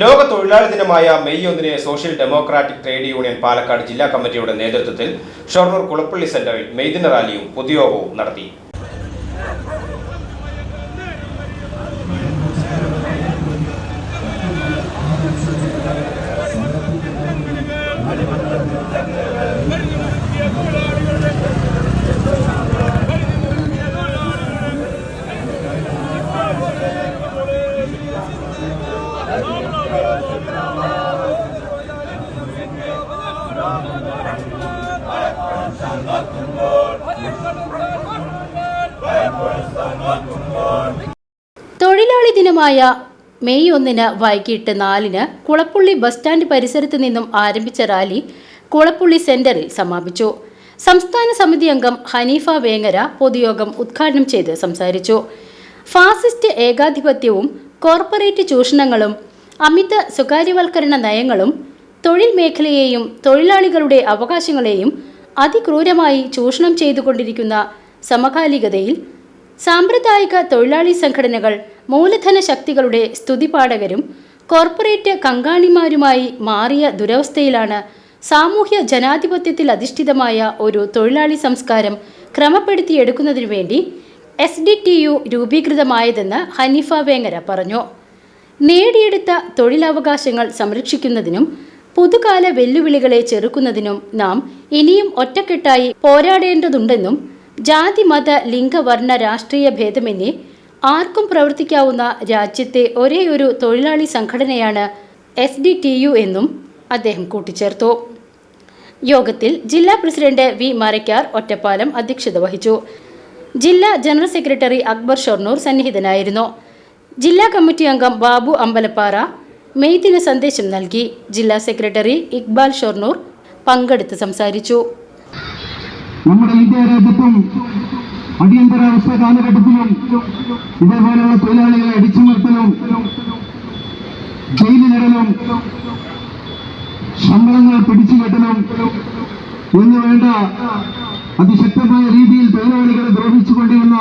ലോക തൊഴിലാളി ദിനമായ മെയ് ഒന്നിന് social democratic trade union Palakkad ജില്ലാ കമ്മിറ്റിയുടെ നേതൃത്വത്തിൽ ഷൊർണൂർ കുളപ്പള്ളി സെന്ററിൽ മെയ്ദിന റാലിയും പൊതുയോഗവും നടത്തി. തൊഴിലാളി ദിനമായ മെയ് ഒന്നിന് വൈകിട്ട് നാലിന് കുളപ്പുള്ളി ബസ് സ്റ്റാൻഡ് പരിസരത്ത് നിന്നും ആരംഭിച്ച റാലി കുളപ്പുള്ളി സെന്ററിൽ സമാപിച്ചു. സംസ്ഥാന സമിതി അംഗം ഹനീഫ വേങ്ങര പൊതുയോഗം ഉദ്ഘാടനം ചെയ്ത് സംസാരിച്ചു. ഫാസിസ്റ്റ് ഏകാധിപത്യവും കോർപ്പറേറ്റ് ചൂഷണങ്ങളും അമിത സ്വകാര്യവൽക്കരണ നയങ്ങളും തൊഴിൽ മേഖലയെയും തൊഴിലാളികളുടെ അവകാശങ്ങളെയും അതിക്രൂരമായി ചൂഷണം ചെയ്തുകൊണ്ടിരിക്കുന്ന സമകാലികതയിൽ സാമ്പ്രദായിക തൊഴിലാളി സംഘടനകൾ മൂലധന ശക്തികളുടെ സ്തുതിപാഠകരും കോർപ്പറേറ്റ് കങ്കാണിമാരുമായി മാറിയ ദുരവസ്ഥയിലാണ് സാമൂഹ്യ ജനാധിപത്യത്തിൽ അധിഷ്ഠിതമായ ഒരു തൊഴിലാളി സംസ്കാരം ക്രമപ്പെടുത്തിയെടുക്കുന്നതിനു വേണ്ടി എസ് ഡി ടി യു രൂപീകൃതമായതെന്ന് ഹനീഫ വേങ്ങര പറഞ്ഞു. നേടിയെടുത്ത തൊഴിലവകാശങ്ങൾ സംരക്ഷിക്കുന്നതിനും പുതുകാല വെല്ലുവിളികളെ ചെറുക്കുന്നതിനും നാം ഇനിയും ഒറ്റക്കെട്ടായി പോരാടേണ്ടതുണ്ടെന്നും ജാതി മത ലിംഗവർണ രാഷ്ട്രീയ ഭേദമെന്നേ ആർക്കും പ്രവർത്തിക്കാവുന്ന രാജ്യത്തെ ഒരേയൊരു തൊഴിലാളി സംഘടനയാണ് എസ് ഡി ടി യു എന്നും അദ്ദേഹം കൂട്ടിച്ചേർത്തു. യോഗത്തിൽ ജില്ലാ പ്രസിഡന്റ് വി മരക്കാർ ഒറ്റപ്പാലം അധ്യക്ഷത വഹിച്ചു. ജില്ലാ ജനറൽ സെക്രട്ടറി അക്ബർ ഷൊർണൂർ സന്നിഹിതനായിരുന്നു. ജില്ലാ കമ്മിറ്റി അംഗം ബാബു അമ്പലപ്പാറ മെയ്ദിന സന്ദേശം നൽകി. ജില്ലാ സെക്രട്ടറി ഇക്ബാൽ ഷൊർണൂർ പങ്കെടുത്ത് സംസാരിച്ചു. നമ്മുടെ ഇന്ത്യ രാജ്യത്തും അടിയന്തരാവസ്ഥ കാലഘട്ടത്തിലും ഇതേപോലെയുള്ള തൊഴിലാളികളെ അടിച്ചമർത്തലും ജയിലിലിടലും ശമ്പളങ്ങൾ പിടിച്ചുകെട്ടലും എന്ന് വേണ്ട അതിശക്തമായ രീതിയിൽ തൊഴിലാളികളെ ദ്രോഹിച്ചുകൊണ്ടിരുന്ന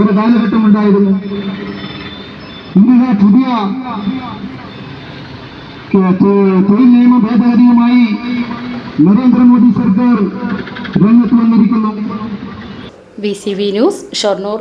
ഒരു കാലഘട്ടമുണ്ടായിരുന്നു. ഇങ്ങനെ പുതിയ തൊഴിൽ നിയമ ഭേദഗതിയുമായി നരേന്ദ്രമോദി സർക്കാർ രംഗത്ത് വന്നിരിക്കുന്നു B C V news Shoranur